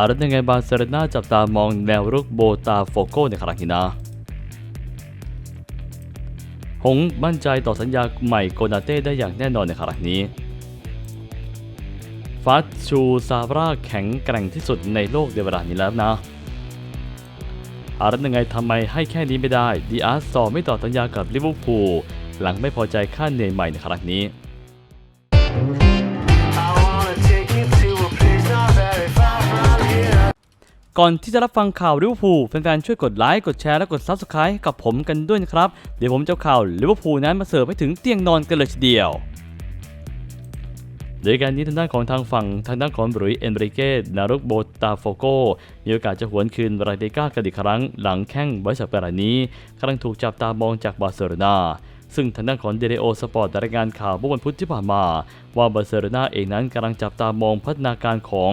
อารัตยังไงบาร์เซโลนาจับตามองแนวรุกโบตาโฟโกในครั้งนี้นะหงมั่นใจต่อสัญญาใหม่โกนาเต้ได้อย่างแน่นอนในครั้งนี้ฟัตชูซาร่าแข็งแกร่งที่สุดในโลกในเวลานี้แล้วนะ อารัตยังไงทำไมให้แค่นี้ไม่ได้ ดีอาร์สอไม่ต่อสัญญากับลิเวอร์พูลหลังไม่พอใจค่าเหนื่อยใหม่ในครั้งนี้ ก่อนที่จะรับฟังข่าวลิเวอร์พูลแฟนๆช่วยกดไลค์กดแชร์และกด Subscribe กับผมกันด้วยนะครับ เดี๋ยวผมจะข่าวลิเวอร์พูลนั้นมาเสิร์ฟให้ถึงเตียงนอนกันเลยทีเดียวโดยการนี้ทางด้านของทางฝั่งทางด้านของบรุยเอนริเกตนารุกโบตาโฟโกมีโอกาสจะหวนคืนราเดกากันอีกครั้ง หลังแข้งบริษัทเปรานี้กำลังถูกจับตามองจากบาร์เซโลนา ซึ่งทางด้านของเดเรโอสปอร์ตรายงานข่าวเมื่อวันพุธที่ผ่านมา ว่าบาร์เซโลนาเองนั้นกำลังจับตามองพัฒนาการของ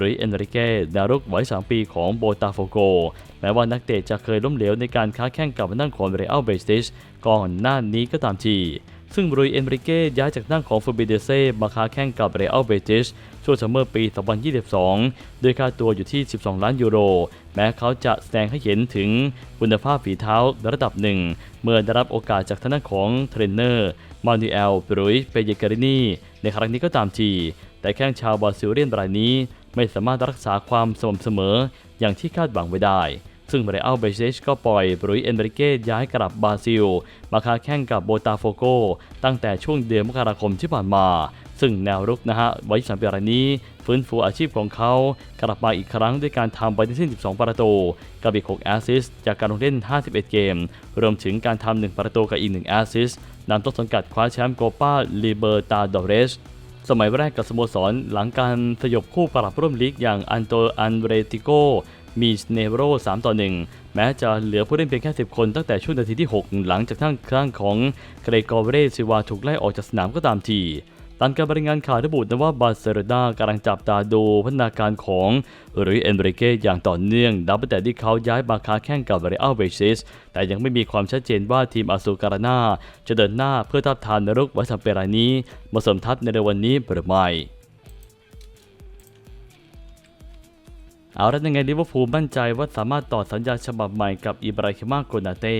รุยเอนริเกตนารุกวัย 3 ปีของโบตาโฟโก แม้ว่านักเตะจะเคยล้มเหลวในการค้าแข่งกับทางด้านของเรอัลเบติสก่อนหน้านี้ก็ตามที ซึ่งบรุยเอนริเก้ย้ายจากนั่งของฟูบิเดเซ่มาค้าแข่งกับเรอัลเบติสช่วงซัมเมอร์ปี 2022โดยค่าตัวอยู่ที่ 12 ล้านยูโร แม้เขาจะแสดงให้เห็นถึงคุณภาพฝีเท้าระดับหนึ่ง เมื่อได้รับโอกาสจากทางด้านของเทรนเนอร์มานูเอลบรุยเปเยการินีในครั้งนี้ก็ตามที แต่แข้งชาวบราซิลเลียนรายนี้ ไม่สามารถรักษาความสม่ำเสมออย่างที่คาดหวังไว้ได้ ซึ่งเรอัลเบเชก็ปล่อยบรุยเอนริเก้ย้ายกลับบราซิล มาค้าแข่งกับโบตาโฟโกตั้งแต่ช่วงเดือนมกราคมที่ผ่านมา ซึ่งแนวรุกนะฮะไวัย23ปีรายนี้ฟื้นฟูอาชีพของเขา กลับมาอีกครั้งด้วยการทำไปทั้งสิ้น 12 ประตู กับอีก 6 แอสซิสจากการลงเล่น 51 เกม รวมถึงการทำ 1 ประตูกับอีก 1 แอสซิสนำต้นสังกัดคว้าแชมป์โกปาลิเบอร์ตาดอเรสสมัยแรกกับสโมสรหลังการสยบคู่ปรับร่วมลีกอย่างอันโตอันเรติโก มีเนโร3ต่อ 1 แม้จะเหลือผู้เล่นเพียงแค่ 10 คนตั้งแต่ช่วงนาทีที่ 6 หลังจากทั้งข้งของเกรกอเรซิวาถูกไล่ออกจากสนามก็ตามทีตามการบรายงานข่าวระบุนะว่าบาร์เซโลนากำลังจับตาดูพัฒนาการของหรือเอนบริเกอย่างต่อเนื่องนับตั้งแต่ที่เขาย้ายมาค้าแข่งกับเรอัลเบซิสแต่ยังไม่มีความชัดเจนว่าทีมอาซูการานาจะเดินหน้าเพื่อทับทานนรกวัสเปรานี้มาสมทัพในเร็ววันนี้หรือไม่ เอาละยังไงลิเวอร์พูลมั่นใจว่าสามารถต่อสัญญาฉบับใหม่กับอิบราฮิมาโกนาเต้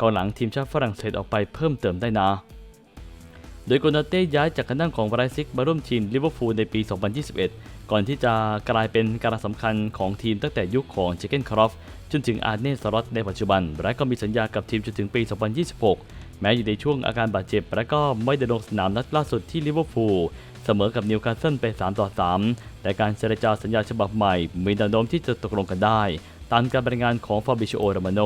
กองหลังทีมชาติฝรั่งเศสออกไปเพิ่มเติมได้นะ โดยโกนาเต้ย้ายจากการนั่งของไบรซิกมาร่วมทีมลิเวอร์พูลในปี 2021 ก่อนที่จะกลายเป็นการสำคัญของทีมตั้งแต่ยุคของเจเกนครอฟจนถึงอาร์เน่สล็อตในปัจจุบัน และก็มีสัญญากับทีมจนถึงปี 2026 แม้อยู่ในช่วงอาการบาดเจ็บ และก็ไม่ได้ลงสนามนัดล่าสุดที่ลิเวอร์พูล เสมอกับนิวคาสเซิลไป 3 ต่อ 3 แต่การเจรจาสัญญาฉบับใหม่ มีแนวโน้มที่จะตกลงกันได้ ตามการบรายงานของฟาบิชโอรามโน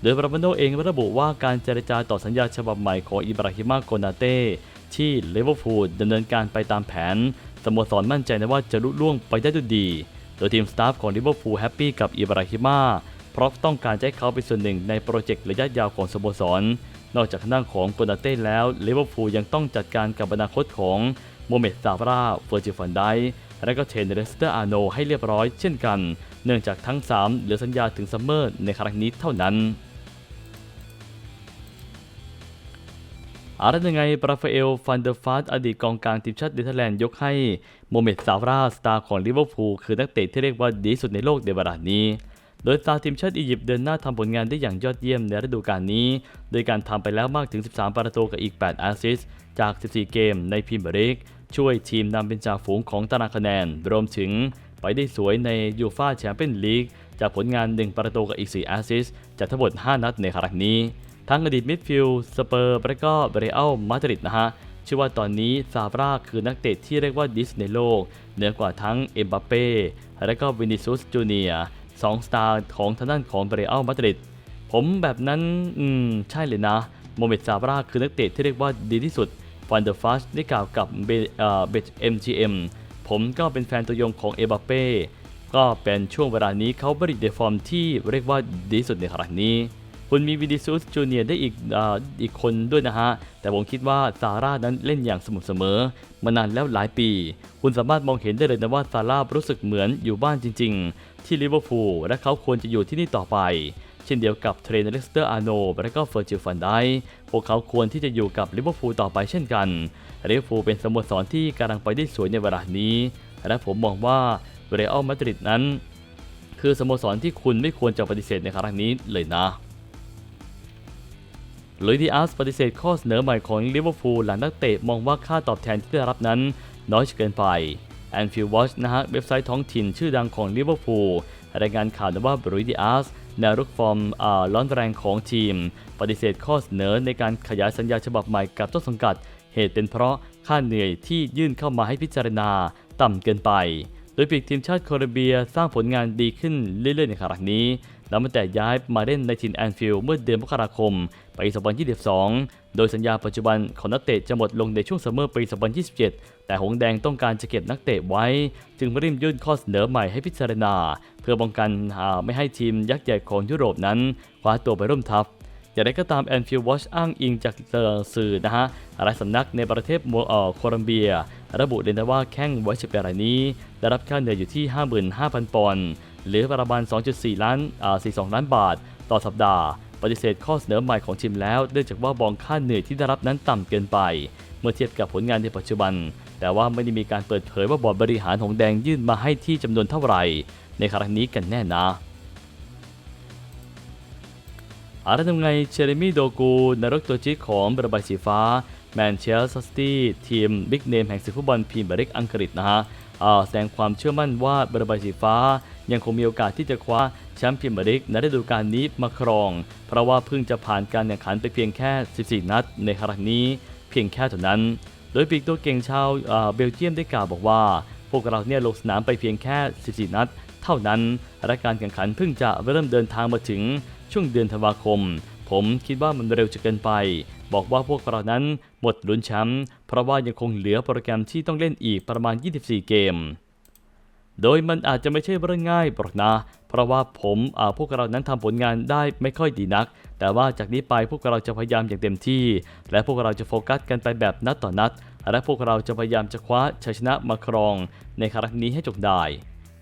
โดยรามาโนเองระบุว่าการเจรจาต่อสัญญาฉบับใหม่ของอิบราฮิมาโกนาเต้ที่ลิเวอร์พูลดำเนินการไปตามแผนสโมสรมั่นใจนะว่าจะลุล่วงไปได้ด้วยดี โดยทีมสตาฟของลิเวอร์พูลแฮปปี้กับอิบราฮิมาเพราะต้องการจะให้เขาเป็นส่วนหนึ่งในโปรเจกต์ระยะยาวของสโมสร นอกจากทางด้าของโกนาเต้แล้วลิเวอร์พูลยังต้องจัดการกับอนาคตของ โมเมดซาฟราเฟอร์จิฟันไดและก็เทนเรสเตอร์อาโนให้เรียบร้อยเช่นกัน เนื่องจากทั้ง 3 เหลือสัญญาถึงซัมเมอร์ในครั้งนี้เท่านั้นอารัยังไงปราฟาเอลฟันเดอร์ฟาสอดีตกองกลางทีมชาติเนเธอร์แลนด์ยกให้โมเมดซาฟราสตาร์ของลิเวอร์พูลคือนักเตะที่เรียกว่าดีสุดในโลกในเวลานี้ โดยสตาร์ทีมชาติอียิปต์เดินหน้าทำผลงานได้อย่างยอดเยี่ยมในฤดูกาลนี้ โดยการทำไปแล้วมากถึง 13 ประตูกับอีก 8 แอสซิสต์จาก 14 เกมในพรีเมียร์ลีก ช่วยทีมนำเป็นจ่าฝูงของตารางคะแนน รวมถึงไปได้สวยในยูฟาแชมเปี้ยนลีกจากผลงาน 1 ประตูกับอีก 4 แอสซิสจากทั้งหมด 5 นัดในครั้งนี้ ทั้งอดีตมิดฟิลด์สเปอร์และก็เบรอัลมาดริดนะฮะเชื่อว่าตอนนี้ซาบราคือนักเตะที่เรียกว่าดิสในโลก เหนือกว่าทั้งเอ็มบัปเป้และก็วินิซุสจูเนียสองสตาร์ของทางด้านของเบรอัลมาดริดผมแบบนั้น อืม ใช่เลยนะโมเมดซาบราคือนักเตะที่เรียกว่าดีที่สุด ฟันเดอร์ฟัชได้กล่าวกับเบเอ่อเบจเอ็มจีเอ็มผมก็เป็นแฟนตัวยงของเอบัปเป้ก็เป็นช่วงเวลานี้เขาบริเดฟอร์มที่เรียกว่าดีสุดในครั้งนี้ คุณมีวินิซูสจูเนียร์ได้อีกออีกคนด้วยนะฮะ แต่ผมคิดว่าซาร่านั้นเล่นอย่างสม่ำเสมอ มานานแล้วหลายปี คุณสามารถมองเห็นได้เลยนะว่าซาร่ารู้สึกเหมือนอยู่บ้านจริง ๆ ที่ลิเวอร์พูลและเขาควรจะอยู่ที่นี่ต่อไป เช่นเดียวกับเทรนเนอร์เลสเตอร์อาร์โนและก็เฟอร์จิลฟันได วกเขาควรที่จะอยู่กับลิเวอร์พูลต่อไปเช่นกันลิเวอร์พูลเป็นสโมสรที่กำลังไปได้สวยในเวลานี้ และผมมองว่าเรอัลมาดริดนั้น คือสโมสรที่คุณไม่ควรจะปฏิเสธในครั้งนี้เลยนะลุยดิอาสปฏิเสธข้อเสนอใหม่ของลิเวอร์พูลหลังนักเตะมองว่าค่าตอบแทนที่ได้รับนั้นน้อยเกินไปแอนฟิลด์วอชนะฮะเว็บไซต์ท้องถิ่นชื่อดังของลิเวอร์พูลรายงานข่าวนะว่าลุยดิอาส แนวรุกฟอร์มร้อนแรงของทีม ปฏิเสธข้อเสนอในการขยายสัญญาฉบับใหม่กับต้นสังกัด เหตุเป็นเพราะค่าเหนื่อยที่ยื่นเข้ามาให้พิจารณาต่ำเกินไป โดยปีกทีมชาติโคลอมเบียสร้างผลงานดีขึ้นเรื่อยๆในครั้งนี้ นับตั้งแต่ย้ายมาเล่นในทีมแอนฟิลด์เมื่อเดือนมกราคมปี2022 โดยสัญญาปัจจุบันของนักเตะจะหมดลงในช่วงซัมเมอร์ปี 2027 แต่หงแดงต้องการจะเก็บนักเตะไว้ จึงรีบยื่นข้อเสนอใหม่ให้พิจารณา เพื่อป้องกันไม่ให้ทีมยักษ์ใหญ่ของยุโรปนั้นคว้าตัวไปร่วมทัพอย่างไรก็ตามแอนฟิลด์วอชอ้างอิงจากเอ่อสื่อนะฮะหลายสำนักในประเทศโมเอ่อโคลัมเบีย ระบุเลยนะว่าแข้งไวชเปรายนี้ ได้รับค่าเหนื่อยอยู่ที่ 55,000 ปอนด์ หรือประมาณ 2.4 ล้านอ่า42 ล้านบาท ต่อสัปดาห์ ปฏิเสธข้อเสนอใหม่ของทีมแล้วเนื่องจากว่าบองค่าเหนื่อยที่ได้รับนั้นต่ำเกินไป เมื่อเทียบกับผลงานในปัจจุบัน แต่ว่าไม่ได้มีการเปิดเผยว่าบอร์ดบริหารหงแดงยื่นมาให้ที่จำนวนเท่าไหร่ ในครั้งนี้กันแน่นะอาร์ตทำไงเชเรมี่โดกูนรกตัวจี๊ดของบระบายสีฟ้าแมนเชสเตอร์ซิตี้ทีมบิ๊กเนมแห่งศึกฟุตบอลพรีเมียร์ลีกอังกฤษนะฮะ แสดงความเชื่อมั่นว่าบระบายสีฟ้า ยังคงมีโอกาสที่จะคว้าแชมป์พรีเมียร์ลีกในฤดูกาลนี้มาครอง เพราะว่าเพิ่งจะผ่านการแข่งขันไปเพียงแค่ 14 นัดในครั้งนี้เพียงแค่เท่านั้น โดยปีกตัวเก่งชาวเบลเยียมได้กล่าวบอกว่า พวกเราเนี่ยลงสนามไปเพียงแค่ 14 นัด เท่านั้นและการแข่งขันเพิ่งจะเริ่มเดินทางมาถึงช่วงเดือนธันวาคม ผมคิดว่ามันเร็วจะเกินไป บอกว่าพวกเรานั้น หมดลุ้นแชมป์เพราะว่ายังคงเหลือโปรแกรมที่ต้องเล่นอีกประมาณ 24 เกม โดยมันอาจจะไม่ใช่เรื่องง่ายหรอกนะ เพราะว่าผมอ่าพวกเรานั้นทำผลงานได้ไม่ค่อยดีนัก แต่ว่าจากนี้ไปพวกเราจะพยายามอย่างเต็มที่ และพวกเราจะโฟกัสกันไปแบบนัดต่อนัด และพวกเราจะพยายามจะคว้าชัยชนะมาครอง ในครั้งนี้ให้จงได้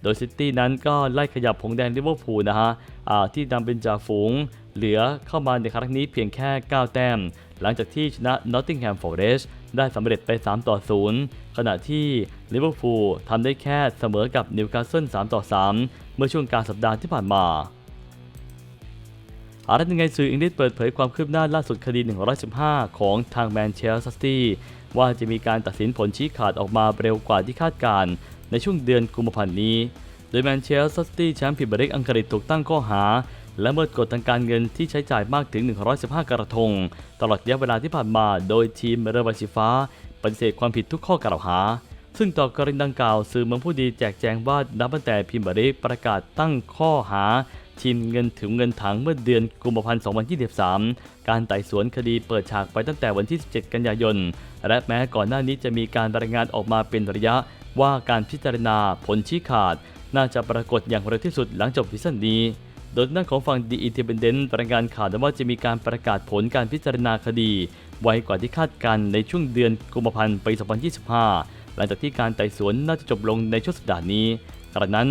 โดยซิตี้นั้นก็ไล่ขยับผงแดงลิเวอร์พูลนะฮะที่นำเป็นจ่าฝูง เหลือเข้ามาในครั้งนี้เพียงแค่ 9 แต้ม หลังจากที่ชนะ Nottingham Forest ได้สำเร็จไป 3 ต่อ 0 ขณะที่ลิเวอร์พูลทำได้แค่เสมอกับนิวคาสเซิล 3 ต่อ 3 เมื่อช่วงกลางสัปดาห์ที่ผ่านมาอารัตยังไงสื่ออังกฤษเปิดเผยความคืบหน้าล่าสุดคดี 115 ของทางแมนเชสเตอร์ซิตี้ว่าจะมีการตัดสินผลชี้ขาดออกมาเร็วกว่าที่คาดการณ์ในช่วงเดือนกุมภาพันธ์นี้ โดยแมนเชสเตอร์ซิตี้แชมป์พรีเมียร์ลีกอังกฤษถูกตั้งข้อหา และเมิดกฎทางการเงินที่ใช้จ่ายมากถึง 115 กระทง ตลอดระยะเวลาที่ผ่านมา โดยทีมเรือใบสีฟ้าปฏิเสธความผิดทุกข้อกล่าวหา ซึ่งต่อกรณีดังกล่าวสื่อเมืองผู้ดีแจกแจงว่านับตั้งแต่พิมบริประกาศตั้งข้อหาทีมเงินถึงเงินถังเมื่อเดือนกุมภาพันธ์ 2023 การไต่สวนคดีเปิดฉากไปตั้งแต่วันที่ 17 กันยายน และแม้ก่อนหน้านี้จะมีการรายงานออกมาเป็นระยะว่าการพิจารณาผลชี้ขาด น่าจะปรากฏอย่างเร็วที่สุดหลังจบซีซั่นนี้ โดยด้านของฝั่งดีอินเ e เ d น n รายงานข่าวว่าจะมีการประกาศผลการพิจารณาคดี ไวกว่าที่คาดการณ์ในช่วงเดือนกุมภาพันธ์ปี 2025 หลังจากที่การไต่สวนน่าจะจบลงในช่วงสัปดาห์นี้กระนั้น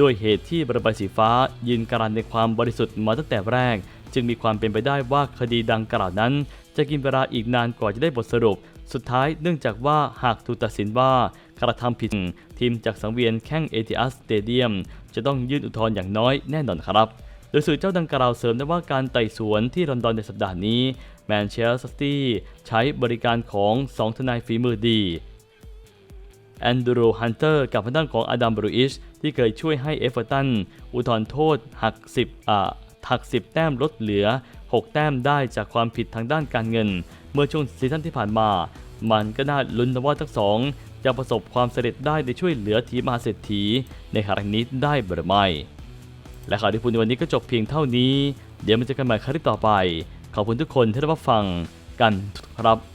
ด้วยเหตุที่บริบายสีฟ้ายืนการันในความบริสุทธิ์มาตั้งแต่แรก จึงมีความเป็นไปได้ว่าคดีดังกล่าวนั้น จะกินเวลาอีกนานกว่าจะได้บทสรุป สุดท้ายเนื่องจากว่าหากถูกตัดสินว่ากระทำผิด ทีมจากสังเวียนแข้งเอทีอัสสเตเดียมจะต้องยื่นอุทธรณ์อย่างน้อยแน่นอนครับ ดยสื่อเจ้าดังกล่าวเสริมได้ว่าการไต่สวนที่ลอนดอนในสัปดาห์นี้แมนเชสเตอร์ซิตี้ใช้บริการของ 2 ทนายฝีมือดีแอนดรูฮันเตอร์กับทางด้านของอดัมบรูอิชที่เคยช่วยให้เอเวอร์ตันอุทธรณ์โทษหัก 10อ่าหัก 10 แต้มลดเหลือ 6 แต้มได้จากความผิดทางด้านการเงิน เมื่อช่วงซีซั่นที่ผ่านมา มันก็น่าลุ้นว่าทั้งสอง จะประสบความสำเร็จได้ในช่วยเหลือทีมมหาเศรษฐีในครั้งนี้ได้หรือไม่ และข่าวที่พูดในวันนี้ก็จบเพียงเท่านี้ เดี๋ยวมันจะกันใหม่ครั้งต่อไป ขอบคุณทุกคนที่รับฟังกันครับ